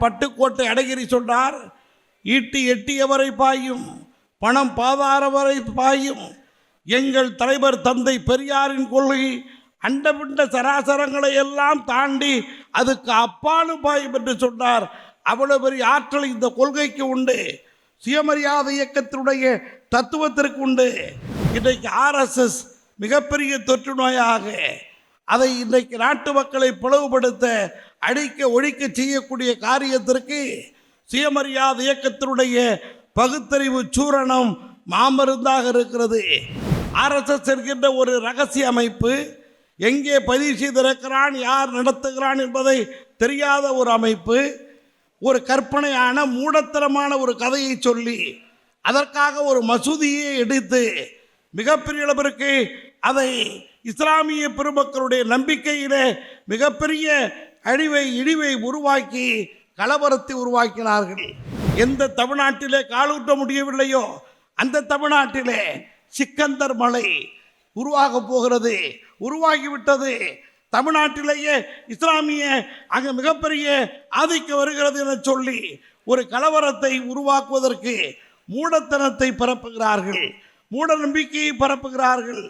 பட்டுக்கோட்டை அடகிரி சொன்னார். ஈட்டி எட்டியவரை பாயும் பணம் பாதாரவரை பாயும் எங்கள் தலைவர் தந்தை பெரியாரின் கொள்கை அண்டபிண்ட சராசரங்களை எல்லாம் தாண்டி அதுக்கு அப்பாலும் பாயும் என்று சொன்னார். அவ்வளவு பெரிய ஆற்றல் இந்த கொள்கைக்கு உண்டு. சுயமரியாதை இயக்கத்தினுடைய தத்துவத்திற்கு உண்டு. இன்றைக்கு ஆர்எஸ்எஸ் மிகப்பெரிய தொற்று நோயாக அதை இன்றைக்கு நாட்டு மக்களை பிளவுபடுத்த அடிக்க ஒழிக்க செய்யக்கூடிய காரியத்திற்கு சுயமரியாதை இயக்கத்தினுடைய பகுத்தறிவு சூரணம் மாமருந்தாக இருக்கிறது. ஆர்எஸ்எஸ் என்கின்ற ஒரு ரகசிய அமைப்பு எங்கே பதிவு செய்திருக்கிறான் யார் நடத்துகிறான் என்பதை தெரியாத ஒரு அமைப்பு ஒரு கற்பனையான மூடத்தனமான ஒரு கதையை சொல்லி அதற்காக ஒரு மசூதியை எடுத்து மிகப்பெரிய அளவிற்கு அதை இஸ்லாமிய பெருமக்களுடைய நம்பிக்கையிலே மிகப்பெரிய அழிவை இழிவை உருவாக்கி கலவரத்தை உருவாக்கினார்கள். எந்த தமிழ்நாட்டிலே காலூட்ட முடியவில்லையோ அந்த தமிழ்நாட்டிலே சிக்கந்தர் மலை உருவாக போகிறது. உருவாகிவிட்டது. தமிழ்நாட்டிலேயே இஸ்லாமிய அங்கு மிகப்பெரிய ஆதிக்கம் வருகிறது என சொல்லி ஒரு கலவரத்தை உருவாக்குவதற்கு மூடத்தனத்தை பரப்புகிறார்கள். மூட நம்பிக்கையை பரப்புகிறார்கள்.